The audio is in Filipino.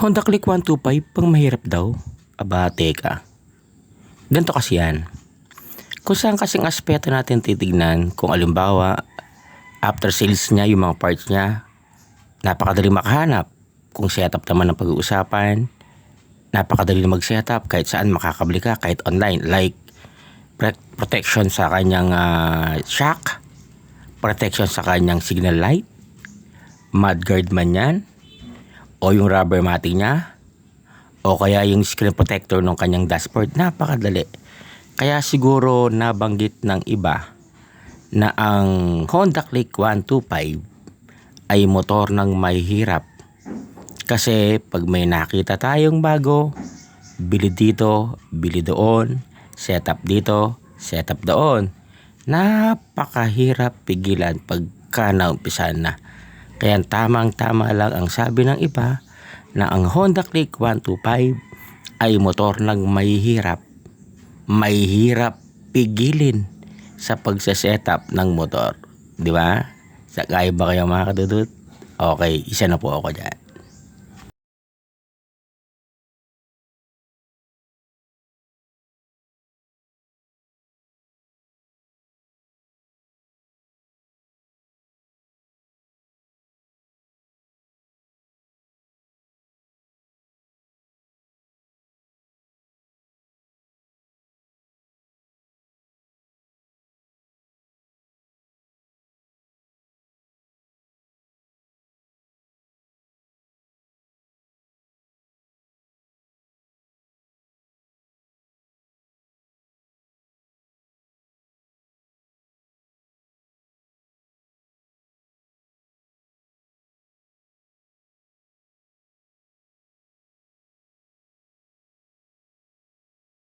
Honda Click 125 pang mahirap daw. Aba, teka. Ganito kasi yan. Kung saan kasing aspeto natin titignan, kung alimbawa, after sales niya, yung mga parts niya, napakadali makahanap. Kung setup naman ang pag-uusapan, napakadali na mag-setup kahit saan makakabili ka, kahit online. Like, protection sa kanyang ah, shock, protection sa kanyang signal light, mudguard man yan, o yung rubber matting niya, o kaya yung screen protector ng kanyang dashboard, napakadali. Kaya siguro nabanggit ng iba na ang Honda Click 125 ay motor ng may hirap. Kasi pag may nakita tayong bago, bili dito, bili doon, setup dito, setup doon. Napakahirap pigilan pagka naumpisan na. Kaya tamang tama lang ang sabi ng iba na ang Honda Click 125 ay motor ng may hirap. May hirap pigilin sa pagsasetup ng motor. Di ba? Sa kaya ba kayo mga kadudut? Okay, isa na po ako dyan.